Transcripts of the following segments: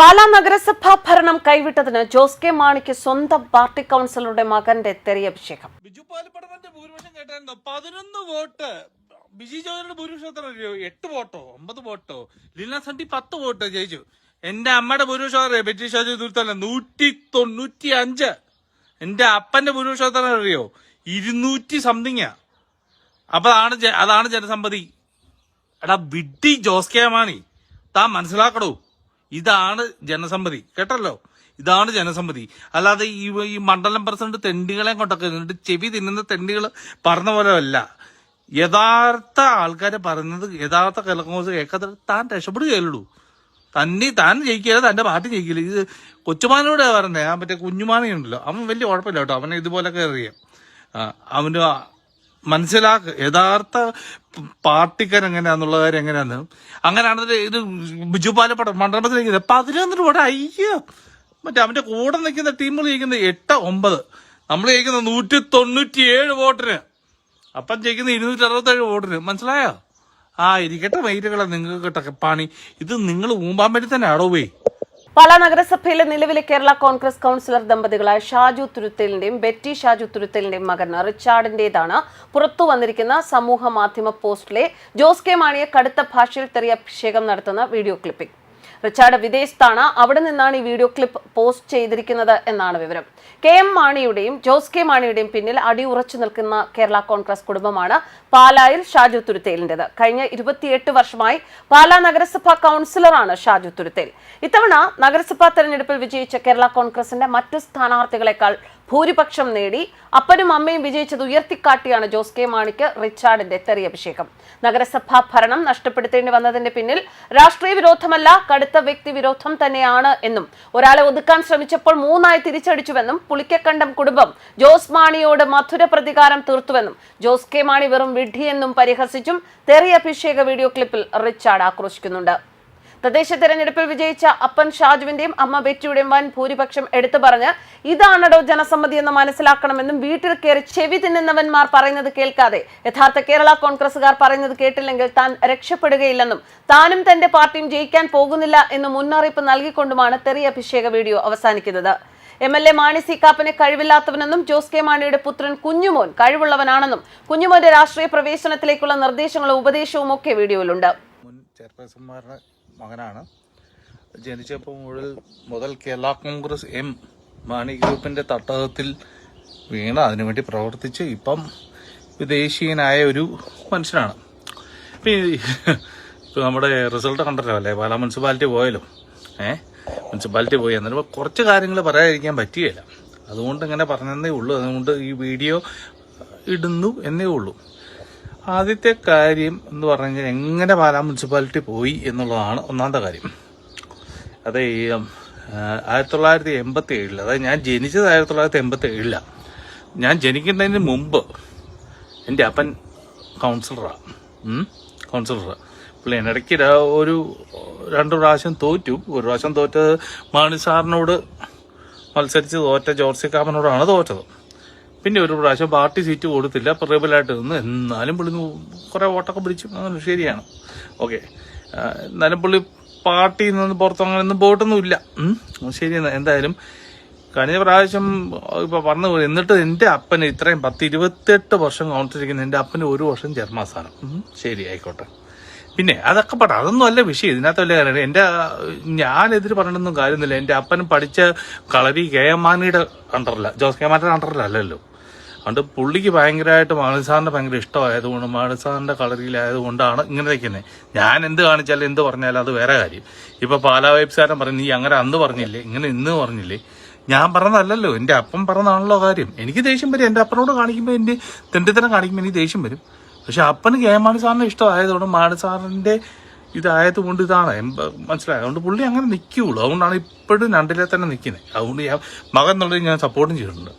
പാലാ നഗരസഭാ ഭരണം കൈവിട്ടതിന് ജോസ് കെ മാണിക്ക് സ്വന്തം പാർട്ടി കൗൺസിലറുടെ മകന്റെ തെരയഭിഷേകം. ബിജു പാലപ്പടത്തിന്റെ ഭൂരിപക്ഷം കേട്ടായിരുന്നു പതിനൊന്ന് വോട്ട്. ബിജി ജോർജിന്റെ ഭൂരിപക്ഷം എത്ര എട്ട് വോട്ടോ? ഒമ്പത് വോട്ടോ? ലീല സണ്ടി പത്ത് വോട്ട് ജയിച്ചു. എന്റെ അമ്മയുടെ ഭൂരിപക്ഷം അറിയോ? ബെറ്റി ഷാജു ദൂരത്തല്ല നൂറ്റി തൊണ്ണൂറ്റി അഞ്ച് എന്റെ അപ്പന്റെ ഭൂരിപക്ഷം എത്ര അറിയോ? ഇരുന്നൂറ്റി സംതിങ്. അപ്പൊ അതാണ് അതാണ് ജനസമ്മതി. എടാ വിഡ്ഡി ജോസ് കെ മാണി. താൻ മനസ്സിലാക്കടോ. ഇതാണ് ജനസമ്മതി. കേട്ടല്ലോ? ഇതാണ് ജനസമ്മതി. അല്ലാതെ ഈ മണ്ഡലം പ്രസിഡന്റ് തെണ്ടികളെ കൊണ്ടൊക്കെ ചെവി തിന്നുന്ന തെണ്ടികൾ പറഞ്ഞ പോലെ അല്ല. യഥാർത്ഥ ആൾക്കാർ പറയുന്നത് യഥാർത്ഥ കലക്കോസ് കേൾക്കാത്ത താൻ രക്ഷപ്പെടുകയുള്ളൂ തന്നെ താൻ ജയിക്കില്ല തന്റെ പാർട്ടി ജയിക്കില്ല ഇത് കൊച്ചുമാനോട് പറഞ്ഞേ ആ മറ്റേ കുഞ്ഞുമാനുണ്ടല്ലോ അവൻ വലിയ കുഴപ്പമില്ല കേട്ടോ. അവനെ ഇതുപോലെ അവന്റെ അവന് മനസ്സിലാക്ക് യഥാർത്ഥ പാർട്ടിക്കാർ എങ്ങനെയാന്നുള്ള കാര്യം എങ്ങനെയാന്ന്. അങ്ങനെയാണെങ്കിൽ ഇത് ബിജു പാലപ്പടം മണ്ഡലത്തിലേക്ക് പതിനൊന്ന് ഇവിടെ അയ്യോ. മറ്റേ അവന്റെ കൂടെ നിൽക്കുന്ന ടീമുകൾ ജയിക്കുന്നത് എട്ട് ഒമ്പത്. നമ്മൾ ജയിക്കുന്ന നൂറ്റി തൊണ്ണൂറ്റി ഏഴ് വോട്ടിന്. അപ്പം ജയിക്കുന്ന ഇരുന്നൂറ്റി അറുപത്തേഴ് വോട്ടിന്. മനസ്സിലായോ? ആ ഇരിക്കട്ടെ മൈറ്റുകളെ നിങ്ങൾക്ക് കിട്ടൊക്കെ പണി. ഇത് നിങ്ങൾ ഊമ്പാൻ വേണ്ടി തന്നെ ആടോ പോയി? പാലാ നഗരസഭയിലെ നിലവിലെ കേരള കോൺഗ്രസ് കൗൺസിലർ ദമ്പതികളായ ഷാജു തുരുത്തലിന്റെയും ബെറ്റി ഷാജു തുരുത്തലിന്റെയും മകൻ റിച്ചാർഡിന്റേതാണ് പുറത്തു വന്നിരിക്കുന്ന സമൂഹ മാധ്യമ പോസ്റ്റിലെ ജോസ് കെ മാണിയെ കടുത്ത ഭാഷയിൽ തെറിയ അഭിഷേകം നടത്തുന്ന വീഡിയോ ക്ലിപ്പിംഗ്. റിച്ചാർഡ് വിദേശത്താണ്. അവിടെ നിന്നാണ് ഈ വീഡിയോ ക്ലിപ്പ് പോസ്റ്റ് ചെയ്തിരിക്കുന്നത് എന്നാണ് വിവരം. കെ എം മാണിയുടെയും ജോസ് കെ മാണിയുടെയും പിന്നിൽ അടിയുറച്ചു നിൽക്കുന്ന കേരള കോൺഗ്രസ് കുടുംബമാണ് പാലായിൽ ഷാജു തുരുത്തേലിന്റേത് കഴിഞ്ഞ ഇരുപത്തിയെട്ട് വർഷമായി പാലാ നഗരസഭാ കൗൺസിലറാണ് ഷാജു തുരുത്തേൽ. ഇത്തവണ നഗരസഭാ തെരഞ്ഞെടുപ്പിൽ വിജയിച്ച കേരള കോൺഗ്രസിന്റെ മറ്റു സ്ഥാനാർത്ഥികളെക്കാൾ ഭൂരിപക്ഷം നേടി അപ്പനും അമ്മയും വിജയിച്ചത് ഉയർത്തിക്കാട്ടിയാണ് ജോസ് കെ മാണിക്ക് റിച്ചാർഡിന്റെ തെറിയഭിഷേകം നഗരസഭാ ഭരണം നഷ്ടപ്പെടുത്തേണ്ടി വന്നതിന്റെ പിന്നിൽ രാഷ്ട്രീയ വിരോധമല്ല കടുത്ത വ്യക്തി വിരോധം തന്നെയാണ് എന്നും ഒരാളെ ഒതുക്കാൻ ശ്രമിച്ചപ്പോൾ മൂന്നായി തിരിച്ചടിച്ചുവെന്നും പുളിക്കക്കണ്ടം കുടുംബം ജോസ് മാണിയോട് മധുര പ്രതികാരം തീർത്തുവെന്നും ജോസ് കെ മാണി വെറും വിഡ്ഢിയെന്നും പരിഹസിച്ചും തെറിയഭിഷേക വീഡിയോ ക്ലിപ്പിൽ റിച്ചാർഡ് ആക്രോശിക്കുന്നുണ്ട്. തദ്ദേശ തെരഞ്ഞെടുപ്പിൽ വിജയിച്ച അപ്പൻ ഷാജുവിന്റെയും അമ്മ ബെറ്റിയുടെയും വൻ ഭൂരിപക്ഷം എടുത്തു പറഞ്ഞ് ഇതാണടോ ജനസമ്മതി എന്ന് മനസ്സിലാക്കണമെന്നും വീട്ടിൽ കയറി ചെവി തിന്നുന്നവന്മാർ പറയുന്നത് കേൾക്കാതെ യഥാർത്ഥ കേരള കോൺഗ്രസുകാർ പറയുന്നത് കേട്ടില്ലെങ്കിൽ താൻ രക്ഷപ്പെടുകയില്ലെന്നും താനും തന്റെ പാർട്ടിയും ജയിക്കാൻ പോകുന്നില്ല എന്ന് മുന്നറിയിപ്പ് നൽകിക്കൊണ്ടുമാണ് തെറി അഭിഷേക വീഡിയോ അവസാനിക്കുന്നത്. M L A Mani C കാപ്പനെ കഴിവില്ലാത്തവനെന്നും ജോസ് കെ മാണിയുടെ പുത്രൻ കുഞ്ഞുമോൻ കഴിവുള്ളവനാണെന്നും കുഞ്ഞുമോന്റെ രാഷ്ട്രീയ പ്രവേശനത്തിലേക്കുള്ള നിർദ്ദേശങ്ങളും ഉപദേശവും ഒക്കെ വീഡിയോയിലുണ്ട്. മകനാണ്. ജനിച്ചപ്പോൾ മുതൽ മുതൽ കേരള കോൺഗ്രസ് എം മാണി ഗ്രൂപ്പിന്റെ തട്ടകത്തിൽ വീണ്. അതിനുവേണ്ടി പ്രവർത്തിച്ച് ഇപ്പം വിദേശീയനായ ഒരു മനുഷ്യനാണ്. ഇപ്പം നമ്മുടെ റിസൾട്ട് കണ്ടല്ലോ അല്ലേ? പാലാ മുനിസിപ്പാലിറ്റി പോയാലും. ഏ? മുനിസിപ്പാലിറ്റി പോയി. എന്നിട്ട് കുറച്ച് കാര്യങ്ങൾ പറയാതിരിക്കാൻ പറ്റുകയില്ല അതുകൊണ്ട് ഇങ്ങനെ പറഞ്ഞതേ ഉള്ളൂ. അതുകൊണ്ട് ഈ വീഡിയോ ഇടുന്നു എന്നേ ഉള്ളൂ. ആദ്യത്തെ കാര്യം എന്ന് പറഞ്ഞു കഴിഞ്ഞാൽ എങ്ങനെ പാലാ മുനിസിപ്പാലിറ്റി പോയി എന്നുള്ളതാണ് ഒന്നാമത്തെ കാര്യം. അത് ഈ ആയിരത്തി തൊള്ളായിരത്തി എൺപത്തി ഏഴിൽ അതായത് ഞാൻ ജനിച്ചത് ആയിരത്തി തൊള്ളായിരത്തി എൺപത്തി ഏഴിലാണ് ഞാൻ ജനിക്കുന്നതിന് മുമ്പ് എന്റെ അപ്പൻ കൗൺസിലറാണ് കൗൺസിലറാണ് പുള്ളി ഇടയ്ക്ക് ഒരു രണ്ട് പ്രാവശ്യം തോറ്റു. ഒരു പ്രാവശ്യം തോറ്റത് മാണി സാറിനോട് മത്സരിച്ച് തോറ്റ ജോർജ് കാമനോടാണ് തോറ്റത്. പിന്നെ ഒരു പ്രാവശ്യം പാർട്ടി സീറ്റ് കൊടുത്തില്ല. പ്രിബലായിട്ട് നിന്ന് എന്നാലും പുള്ളി കുറെ വോട്ടൊക്കെ പിടിച്ചു. അങ്ങനെ ശരിയാണ്. ഓക്കെ. എന്നാലും പുള്ളി പാർട്ടിയിൽ നിന്ന് പുറത്തു അങ്ങനെ ഒന്നും പോയിട്ടൊന്നും ഇല്ല ശരി എന്തായാലും കഴിഞ്ഞ പ്രാവശ്യം ഇപ്പൊ പറഞ്ഞു എന്നിട്ട് എന്റെ അപ്പന് ഇത്രയും പത്ത് ഇരുപത്തെട്ട് വർഷം കൗൺസിലിരിക്കുന്ന എന്റെ അപ്പന് ഒരു വർഷം ജന്മാസ്ഥാനം. ശരി ആയിക്കോട്ടെ. പിന്നെ അതൊക്കെ പറ അതൊന്നും അല്ല വിഷയം. ഇതിനകത്ത് വല്ല കാര്യമാണ് എന്റെ ഞാനെതിര് പറഞ്ഞൊന്നും കാര്യമൊന്നുമില്ല. എന്റെ അപ്പനും പഠിച്ച കളരി കെ എം മാണിയുടെ അണ്ടറില്ല ജോസ് കെ മാണിയുടെ അണ്ടറിലല്ലല്ലോ അതുകൊണ്ട് പുള്ളിക്ക് ഭയങ്കരമായിട്ട് മാണിസാറിന്റെ ഭയങ്കര ഇഷ്ടമായതുകൊണ്ട് മാണിസാറിന്റെ കളരിയിലായതുകൊണ്ടാണ് ഇങ്ങനെ നിൽക്കുന്നത് ഞാൻ എന്ത് കാണിച്ചാലും എന്ത് പറഞ്ഞാലും അത് വേറെ കാര്യം. ഇപ്പൊ പാലാ വൈബ്സാരൻ പറഞ്ഞു നീ അങ്ങനെ അന്ന് പറഞ്ഞില്ലേ? ഇങ്ങനെ ഇന്ന് പറഞ്ഞില്ലേ? ഞാൻ പറഞ്ഞതല്ലല്ലോ എന്റെ അപ്പം പറഞ്ഞാണല്ലോ കാര്യം. എനിക്ക് ദേഷ്യം വരും. എന്റെ അപ്പനോട് കാണിക്കുമ്പോൾ എന്റെ തെണ്ടിത്തരം കാണിക്കുമ്പോൾ എനിക്ക് ദേഷ്യം വരും. പക്ഷെ അപ്പന് കെ മാണി സാറിന് ഇഷ്ടമായതുകൊണ്ട് മാണി സാറിന്റെ ഇതായതുകൊണ്ട് ഇതാണ്. മനസ്സിലായത് അതുകൊണ്ട് പുള്ളി അങ്ങനെ നിൽക്കുകയുള്ളൂ. അതുകൊണ്ടാണ് ഇപ്പോഴും രണ്ടിലെ തന്നെ നിൽക്കുന്നത് അതുകൊണ്ട് ഞാൻ മകൻ എന്നുള്ളത് ഞാൻ സപ്പോർട്ടും ചെയ്തിട്ടുണ്ട്.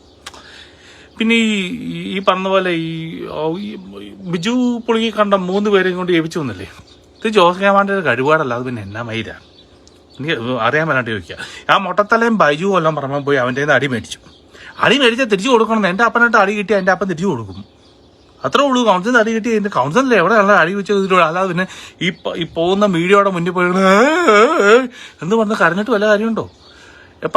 പിന്നെ ഈ ഈ പറഞ്ഞ പോലെ ഈ ബിജു പുളിക്ക് കണ്ട മൂന്ന് പേരെയും കൊണ്ട് ജപിച്ചു വന്നില്ലേ? ഇത് ജോസ് കേമാന്റെ ഒരു കഴിവാടല്ല അത് പിന്നെ എന്നാ മൈര എനിക്ക് അറിയാൻ വരാണ്ട് ചോദിക്കുക ആ മൊട്ടത്തലയും ബൈജു എല്ലാം പറഞ്ഞാൽ പോയി അവന്റെ അടി മേടിച്ചു. അടി മേടിച്ചാൽ തിരിച്ചു കൊടുക്കണം എന്റെ അപ്പനായിട്ട് അടി കിട്ടി എന്റെ അപ്പൻ തിരിച്ചു കൊടുക്കും. അത്രേ ഉള്ളൂ കൗൺസിലിന് അടി കിട്ടി എന്റെ കൗൺസിലിൽ എവിടെ അടി വെച്ച് ഇതിലൂടെ? അല്ലാതെ പിന്നെ ഈ ഈ പോകുന്ന മീഡിയയുടെ മുന്നിൽ പോയി എന്ന് പറഞ്ഞ് കരഞ്ഞിട്ട് വല്ല കാര്യമുണ്ടോ?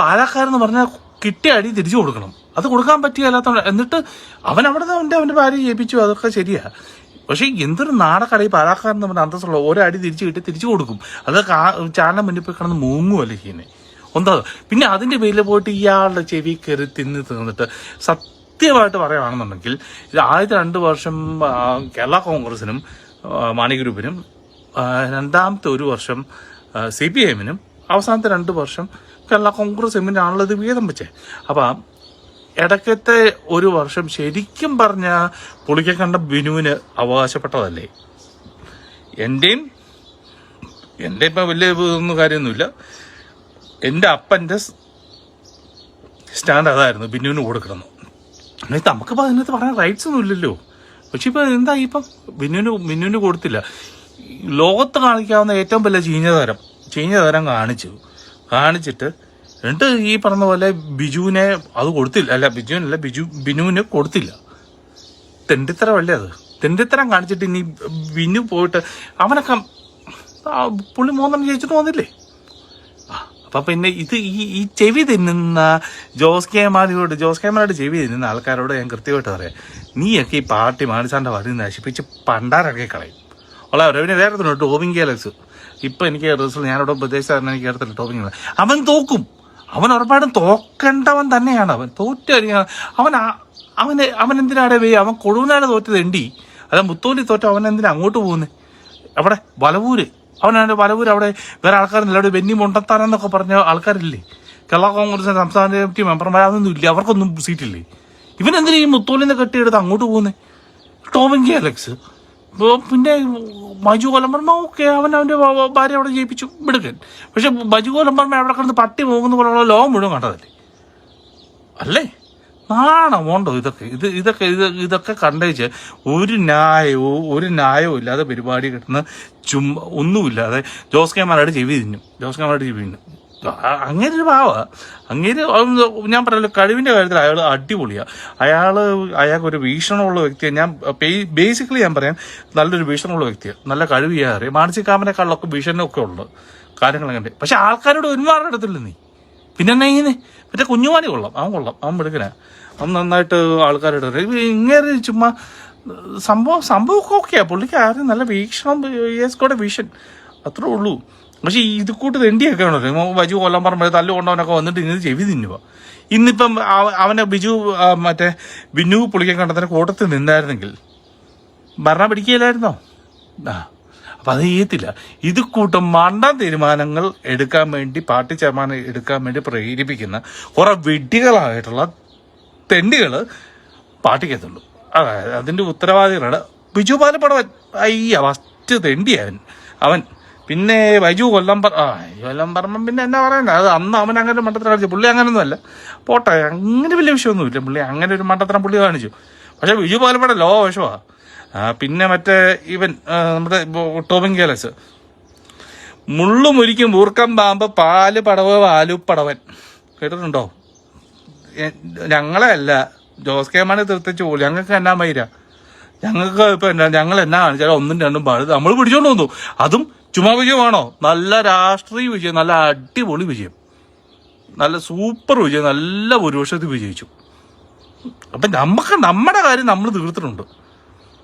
പാലക്കാരെന്ന് പറഞ്ഞാൽ കിട്ടിയ അടി തിരിച്ചു കൊടുക്കണം. അത് കൊടുക്കാൻ പറ്റിയല്ലാത്ത എന്നിട്ട് അവൻ അവിടെ അവന്റെ അവന്റെ ഭാര്യ ജയിപ്പിച്ചു. അതൊക്കെ ശരിയാ. പക്ഷേ എന്തൊരു നാടക്കട ഈ പാലാക്കാരൻ നമ്മുടെ അന്തസ്സുള്ള ഓരോ അടി തിരിച്ചു കിട്ടി തിരിച്ചു കൊടുക്കും. അത് ചാനൽ മുന്നിൽ പോയി കിടന്ന് മൂങ്ങുമല്ലേ ചെയ്യുന്നത് ഒന്നാ പിന്നെ അതിന്റെ പേരിൽ പോയിട്ട് ഇയാളുടെ ചെവി കയറി തിന്ന് തീർന്നിട്ട് സത്യമായിട്ട് പറയുകയാണെന്നുണ്ടെങ്കിൽ ആദ്യത്തെ രണ്ട് വർഷം കേരള കോൺഗ്രസിനും മാണി ഗ്രൂപ്പിനും രണ്ടാമത്തെ ഒരു വർഷം സി പി എമ്മിനും അവസാനത്തെ രണ്ട് വർഷം കേരള കോൺഗ്രസ് എമ്മിനാണല്ലോ ഇത് വീതം വെച്ചേ. അപ്പം ഇടയ്ക്കത്തെ ഒരു വർഷം ശരിക്കും പറഞ്ഞ പുളിക്കെ കണ്ട ബിനുവിന് അവകാശപ്പെട്ടതല്ലേ? എന്റെയും എന്റെ ഇപ്പം വലിയ ഇതൊന്നും കാര്യമൊന്നുമില്ല. എന്റെ അപ്പന്റെ സ്റ്റാൻഡ് അതായിരുന്നു ബിന്നുവിന് കൊടുക്കണം. എന്നിട്ട് നമുക്കിപ്പോൾ അതിനകത്ത് പറയാൻ റൈറ്റ്സ് ഒന്നും ഇല്ലല്ലോ. പക്ഷെ ഇപ്പം എന്താ ഇപ്പം? ബിന്നുവിന് ബിന്നുവിന് കൊടുത്തില്ല. ലോകത്ത് കാണിക്കാവുന്ന ഏറ്റവും വലിയ ചീഞ്ഞതരം ചീഞ്ഞതരം കാണിച്ചു. കാണിച്ചിട്ട് എന്നിട്ട് ഈ പറഞ്ഞ പോലെ ബിജുവിനെ അത് കൊടുത്തില്ല. അല്ല ബിജുവിനല്ല ബിജു ബിനുവിന് കൊടുത്തില്ല. തെണ്ടിത്തരമല്ലേ അത്? തെണ്ടിത്തരം കാണിച്ചിട്ട് ഇനി ബിനു പോയിട്ട് അവനൊക്കെ പുള്ളി മൂന്നെണ്ണം ജയിച്ചിട്ട് വന്നില്ലേ? അപ്പം പിന്നെ ഇത് ഈ ഈ ചെവി തിന്നുന്ന ജോസ് കെ മാരിയോട് ജോസ് കെ ചെവി തിന്നുന്ന ആൾക്കാരോട് ഞാൻ കൃത്യമായിട്ട് പറയാം. നീയൊക്കെ ഈ പാർട്ടി മാണിസാന്റെ വരി നശിപ്പിച്ച് പണ്ടാരൊക്കെ കളയും. ഉള്ള പിന്നെ വേറെ തന്നെ ടോപ്പിംഗ് ഗാലക്സ്. ഇപ്പൊ എനിക്ക് റിസൾട്ട് ഞാനിവിടെ ഉപദേശിച്ചാൽ എനിക്ക് അടുത്തില്ല ടോപ്പിംഗ് അവൻ തോക്കും. അവൻ ഉറപ്പായിട്ടും തോക്കേണ്ടവൻ തന്നെയാണ് അവൻ. തോറ്റ അവൻ അവന് അവൻ എന്തിനാടെ പോയി? അവൻ കൊഴുവനാട് തോറ്റത്. എണ്ടി അത് മുത്തോലി തോറ്റ അവൻ എന്തിനാ അങ്ങോട്ട് പോകുന്നത് അവിടെ വലവൂര്. അവനാണ് വലവൂര്? അവിടെ വേറെ ആൾക്കാരൊന്നുമില്ല അവിടെ ബെന്നി മുണ്ടത്താനെന്നൊക്കെ പറഞ്ഞ ആൾക്കാരില്ലേ? കേരള കോൺഗ്രസ് സംസ്ഥാന കമ്മിറ്റി മെമ്പർമാർ അതൊന്നും ഇല്ല. അവർക്കൊന്നും സീറ്റില്ലേ ഇവൻ ഈ മുത്തോലിന്ന് കെട്ടിയെടുത്ത് അങ്ങോട്ട് പോകുന്നത് ടോമിങ് അലക്സ്. ഇപ്പൊ പിന്നെ മജു കൊലമ്പർമ്മ ഓക്കെ അവൻ അവന്റെ ഭാര്യ അവിടെ ജയിപ്പിച്ചു മിടുക്കൻ. പക്ഷെ മജു കൊലമ്പർമ്മ അവിടെ കിടന്ന് പട്ടി പോകുന്ന പോലുള്ള ലോകം മുഴുവൻ കണ്ടതല്ലേ? അല്ലേ? നാണമുണ്ടോ ഇതൊക്കെ? ഇത് ഇതൊക്കെ ഇത് ഇതൊക്കെ കണ്ടേച്ച് ഒരു ന്യായവും ഒരു ന്യായവും ഇല്ലാതെ പരിപാടി കിട്ടുന്ന ചുമ ഒന്നുമില്ലാതെ ജോസ് കെ മാരായിട്ട് ചെവി തിന്നും. ജോസ് കെ മാരായിട്ട് ചെവി തിന്നും. അങ്ങനെ ഒരു ഭാവ അങ്ങനെ ഞാൻ പറയല്ലോ കഴിവിന്റെ കാര്യത്തിൽ അയാൾ അടിപൊളിയാണ് അയാൾ അയാൾക്ക് ഒരു വീക്ഷണമുള്ള വ്യക്തിയാണ് ഞാൻ ബേസിക്കലി ഞാൻ പറയാം നല്ലൊരു വീക്ഷണമുള്ള വ്യക്തിയാണ് നല്ല കഴിവ് ചെയ്യാൻ അറിയാം. ഭീഷണമൊക്കെ ഉള്ളത് കാര്യങ്ങൾ കണ്ട് പക്ഷെ ആൾക്കാരോട് ഒരുപാടെടുത്തില്ല നീ. പിന്നെ എന്നാ ചെയ്യുന്നേ? മറ്റേ കുഞ്ഞുമാണി കൊള്ളാം. അവൻ കൊള്ളാം. അവൻ എടുക്കണേ അവൻ നന്നായിട്ട് ആൾക്കാരോട്. ഇങ്ങനെ ചുമ്മാ സംഭവം സംഭവമൊക്കെ ഓക്കെയാണ് പുള്ളിക്ക് ആരും നല്ല വീക്ഷണം യെസ് കൂടെ വിഷൻ അത്രേ ഉള്ളൂ. പക്ഷെ ഇത് കൂട്ട് തെണ്ടിയൊക്കെ ഉണ്ടല്ലോ ബജു കൊല്ലം പറമ്പ് തല്ലു കൊണ്ടവനൊക്കെ വന്നിട്ട് ഇന്ന് ചെവി തിന്നുക ഇന്നിപ്പം അവനെ ബിജു മറ്റേ ബിന്നു പുളിക്കാൻ കണ്ടതിന് കൂട്ടത്തിൽ നിന്നായിരുന്നെങ്കിൽ ഭരണം പിടിക്കില്ലായിരുന്നോ ആ അപ്പം അത് ചെയ്യത്തില്ല. ഇത് കൂട്ടം മണ്ട തീരുമാനങ്ങൾ എടുക്കാൻ വേണ്ടി പാർട്ടി ചെയർമാൻ എടുക്കാൻ വേണ്ടി പ്രേരിപ്പിക്കുന്ന കുറെ വെഡികളായിട്ടുള്ള തെണ്ടികൾ പാർട്ടിക്കത്തുള്ളൂ അതായത് അതിന്റെ ഉത്തരവാദികളാണ് ബിജു പാലപ്പടവൻ അയ്യ ഫസ്റ്റ് തെണ്ടി അവൻ അവൻ പിന്നെ ബൈജു കൊല്ലംപറ ആ കൊല്ലം പറമ്പം പിന്നെ എന്നാ പറയുന്നത് അത് അന്ന് അവൻ അങ്ങനെ ഒരു മണ്ടത്തരം കാണിച്ചു. പുള്ളി അങ്ങനെയൊന്നും അല്ല പോട്ടെ അങ്ങനെ വലിയ വിഷയമൊന്നുമില്ല. പുള്ളി അങ്ങനെ ഒരു മണ്ടത്തരം പുള്ളി കാണിച്ചു. പക്ഷെ വിജു പാലപ്പട ലോ വിഷമാണ് ആ, പിന്നെ മറ്റേ ഇവൻ നമ്മുടെ ടോമിൻ കേലസ്. മുള്ളുമൊരിക്കും മൂർക്കം പാമ്പ് പാൽ പടവ് വാലു പടവൻ. കേട്ടിട്ടുണ്ടോ? ഞങ്ങളല്ല ഞങ്ങളെ അല്ല ജോസ് കെ മാനെ തീർത്തിച്ച് പോലും. ഞങ്ങൾക്ക് എന്നാ മൈര? ഞങ്ങൾക്ക് ഇപ്പൊ എന്നാ ഞങ്ങൾ എന്നാ കാണിച്ചാലും ഒന്നും രണ്ടും പാടും. നമ്മൾ പിടിച്ചോണ്ട് വന്നു. അതും ചുമ്മാ വിജയമാണോ? നല്ല രാഷ്ട്രീയ വിജയം നല്ല അടിപൊളി വിജയം. നല്ല സൂപ്പർ വിജയം നല്ല ഭൂരിപക്ഷത്തിൽ വിജയിച്ചു. അപ്പം നമുക്ക് നമ്മുടെ കാര്യം നമ്മൾ തീർത്തിട്ടുണ്ട്.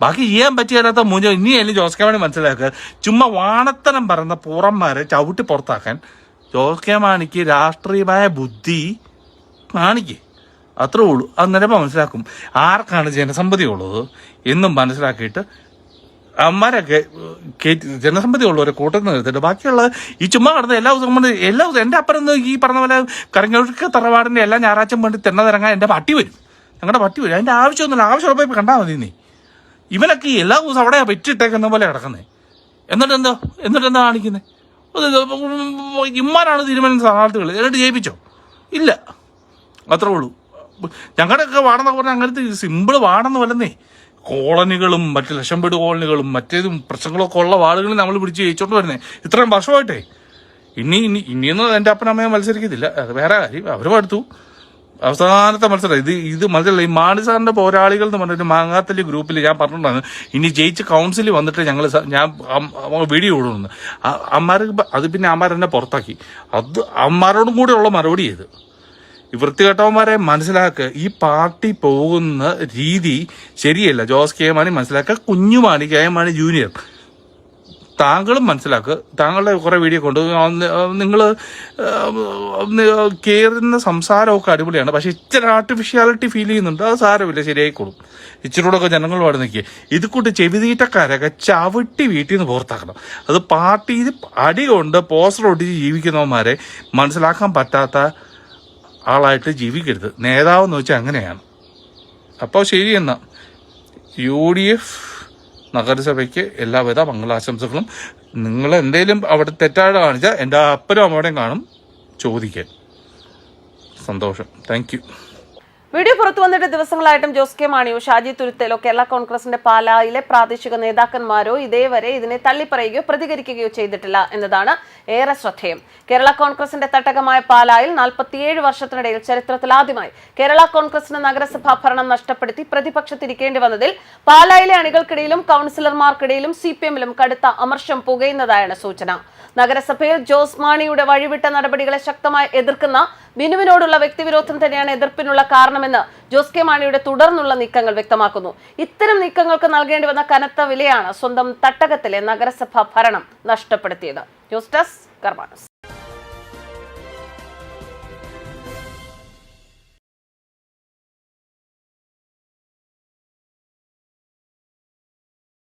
ബാക്കി ചെയ്യാൻ പറ്റിയാലാത്ത മൂഞ്ഞ ഇനിയായാലും ജോസ് കെ മാണി മനസ്സിലാക്കുക? ചുമ്മാ വാണത്തനം പറയുന്ന പുറന്മാരെ ചവിട്ടി പുറത്താക്കാൻ ജോസ് കെ മാണിക്ക് രാഷ്ട്രീയമായ ബുദ്ധി കാണിക്കേ. അത്രേ ഉള്ളൂ. അന്നേരം മനസ്സിലാക്കും. ആർക്കാണ് ജനസമ്മതി ഉള്ളത് എന്നും മനസ്സിലാക്കിയിട്ട് അമ്മമാരൊക്കെ കയറ്റി ജനസമ്മതി ഉള്ളവരെ കൂട്ടത്തിൽ നിർത്തിയിട്ട് ബാക്കിയുള്ള ഈ ചുമ്മാ കിടന്ന് എല്ലാ ദിവസവും കൊണ്ട് എല്ലാ ദിവസവും എന്റെ അപ്പുറം ഈ പറഞ്ഞ പോലെ കരങ്ങൊഴുക്ക തറവാടിന്റെ എല്ലാ ഞായറാഴ്ചയും വേണ്ടി തെണ്ണതിറങ്ങാൻ എന്റെ പട്ടി വരും. ഞങ്ങളുടെ പട്ടി വരും. അതിന്റെ ആവശ്യമൊന്നുമില്ല. ആവശ്യമുള്ളപ്പോൾ കണ്ടാൽ മതി നീ. ഇവനൊക്കെ എല്ലാ ദിവസവും അവിടെ പെറ്റിട്ടേക്കുന്ന പോലെ കിടക്കുന്നത് എന്നിട്ട് എന്തോ? എന്നിട്ട് എന്താ കാണിക്കുന്നത് ഇമ്മാരാണ് തീരുമാനം സ്ഥാനാർത്ഥികൾ എന്നിട്ട് ജയിപ്പിച്ചോ? ഇല്ല. അത്രേ ഉള്ളൂ. ഞങ്ങളുടെയൊക്കെ വാടെന്നൊക്കെ പറഞ്ഞാൽ അങ്ങനത്തെ സിമ്പിൾ വാടെന്ന് വല്ലെന്നേ കോളനികളും മറ്റ് ലക്ഷംപേട് കോളനികളും മറ്റേതും പ്രശ്നങ്ങളൊക്കെ ഉള്ള വാർഡുകളിൽ നമ്മൾ പിടിച്ച് ജയിച്ചോണ്ട് വരുന്നത് ഇത്രയും വർഷമായിട്ടേ. ഇനി ഇനി ഇനിയൊന്നും എന്റെ അപ്പനമ്മയെ മത്സരിക്കത്തില്ല. അത് വേറെ കാര്യം. അവർ പഠിത്തു അവസാനത്തെ മത്സരം. ഇത് ഇത് മത്സരം ഈ മാണി സാറിന്റെ പോരാളികൾ എന്ന് പറഞ്ഞൊരു മാങ്ങാത്തല്ലി ഗ്രൂപ്പിൽ ഞാൻ പറഞ്ഞിട്ടുണ്ടായിരുന്നു. ഇനി ജയിച്ച് കൗൺസിലിൽ വന്നിട്ട് ഞങ്ങൾ ഞാൻ വീഡിയോ ഇടുന്നു. അമ്മാർ അത് പിന്നെ അമ്മാർ പുറത്താക്കി. അത് അമ്മാരോടും കൂടെ ഉള്ള മറുപടി ചെയ്ത് വൃത്തികെട്ടവന്മാരെ മനസ്സിലാക്കുക. ഈ പാർട്ടി പോകുന്ന രീതി ശരിയല്ല. ജോസ് കെ മാണി മനസ്സിലാക്കുക. കുഞ്ഞുമാണി കെ മാണി ജൂനിയർ താങ്കളും മനസ്സിലാക്കുക. താങ്കളുടെ കുറെ വീഡിയോ കൊണ്ട് നിങ്ങൾ കയറുന്ന സംസാരമൊക്കെ അടിപൊളിയാണ്. പക്ഷെ ഇച്ചിരി ആർട്ടിഫിഷ്യാലിറ്റി ഫീൽ ചെയ്യുന്നുണ്ട്. അത് സാരമില്ല. ശരിയായിക്കോളും. ഇച്ചിരൂടെ ഒക്കെ ജനങ്ങൾ പാടി നിൽക്കുക. ഇത് കൂട്ട് ചെവിതീറ്റക്കാരൊക്കെ ചവിട്ടി വീട്ടിൽ നിന്ന് പുറത്താക്കണം. അത് പാർട്ടി അടി കൊണ്ട് പോസ്റ്റർ ഒട്ടിച്ച് ജീവിക്കുന്നവന്മാരെ മനസ്സിലാക്കാൻ പറ്റാത്ത ആളായിട്ട് ജീവിക്കരുത്. നേതാവെന്ന് വെച്ചാൽ അങ്ങനെയാണ്. അപ്പോൾ ശരി എന്നാൽ യു ഡി എഫ് നഗരസഭയ്ക്ക് എല്ലാവിധ മംഗളാശംസകളും. നിങ്ങൾ എന്തെങ്കിലും അവിടെ തെറ്റായിട്ട് കാണിച്ചാൽ എന്റെ അപ്പനും അമ്മയുടെയും കാണും. ചോദിക്കാൻ സന്തോഷം. താങ്ക് വീഡിയോ പുറത്തു വന്നിട്ട് ദിവസങ്ങളായിട്ടും ജോസ് കെ മാണിയോ ഷാജി തുരുത്തലോ കേരള കോൺഗ്രസിന്റെ പാലായിലെ പ്രാദേശിക നേതാക്കന്മാരോ ഇതേവരെ ഇതിനെ തള്ളിപ്പറയുകയോ പ്രതികരിക്കുകയോ ചെയ്തിട്ടില്ല എന്നതാണ് ഏറെ ശ്രദ്ധേയം. കേരള കോൺഗ്രസിന്റെ തട്ടകമായ പാലായിൽ നാൽപ്പത്തിയേഴ് വർഷത്തിനിടയിൽ ചരിത്രത്തിൽ ആദ്യമായി കേരള കോൺഗ്രസിന് നഗരസഭാ ഭരണം നഷ്ടപ്പെടുത്തി പ്രതിപക്ഷത്തിരിക്കേണ്ടി വന്നതിൽ പാലായിലെ അണികൾക്കിടയിലും കൗൺസിലർമാർക്കിടയിലും സി പി എമ്മിലും കടുത്ത അമർഷം പുകയുന്നതായാണ് സൂചന. നഗരസഭയിൽ ജോസ് മാണിയുടെ വഴിവിട്ട നടപടികളെ ശക്തമായി എതിർക്കുന്ന ബിനുവിനോടുള്ള വ്യക്തിവിരോധം തന്നെയാണ് എതിർപ്പിനുള്ള കാരണമെന്ന് ജോസ് കെ മാണിയുടെ തുടർന്നുള്ള നീക്കങ്ങൾ വ്യക്തമാക്കുന്നു. ഇത്തരം നീക്കങ്ങൾക്ക് നൽകേണ്ടി വന്ന കനത്ത വിലയാണ് സ്വന്തം തട്ടകത്തിലെ നഗരസഭാ ഭരണം നഷ്ടപ്പെടുത്തിയത്. News desk കർമാനസ്.